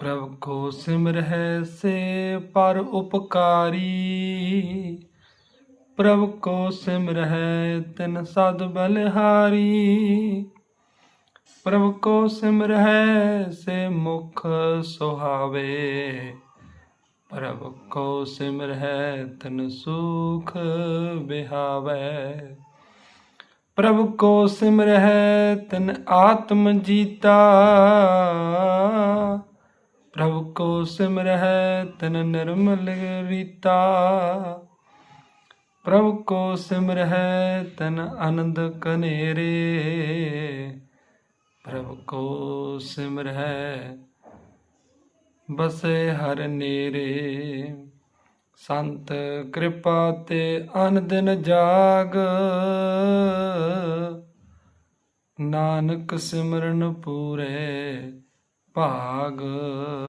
ਪ੍ਰਭ ਕੋ ਸਿਮਰਹਿ ਸੇ ਪਰ ਉਪਕਾਰੀ। ਪ੍ਰਭ ਕੋ ਸਿਮਰਹਿ ਤਿਨ ਸਦ ਬਲਿਹਾਰੀ। ਪ੍ਰਭ ਕੋ ਸਿਮਰਹਿ ਸੇ ਮੁਖ ਸੁਹਾਵੇ। ਪ੍ਰਭ ਕੋ ਸਿਮਰਹਿ ਤਨ ਸੁਖ ਬਿਹਾਵੈ ਪ੍ਰਭ ਕੋ ਸਿਮਰਹਿ ਤਨ ਆਤਮ ਜੀਤਾ। ਪ੍ਰਭ ਕੋ ਸਿਮਰਹਿ ਤਨ ਨਿਰਮਲ ਰੀਤਾ। ਪ੍ਰਭ ਕੋ ਸਿਮਰਹਿ ਤਨ ਆਨੰਦ ਕਨੇਰੇ। ਪ੍ਰਭ ਕੋ ਸਿਮਰਹਿ ਬਸੇ ਹਰ ਨੇਰੇ। ਸੰਤ ਕਿਰਪਾ ਤੇ ਅਨ ਦਿਨ ਜਾਗ। ਨਾਨਕ ਸਿਮਰਨ ਪੂਰੇ ਭਾਗ।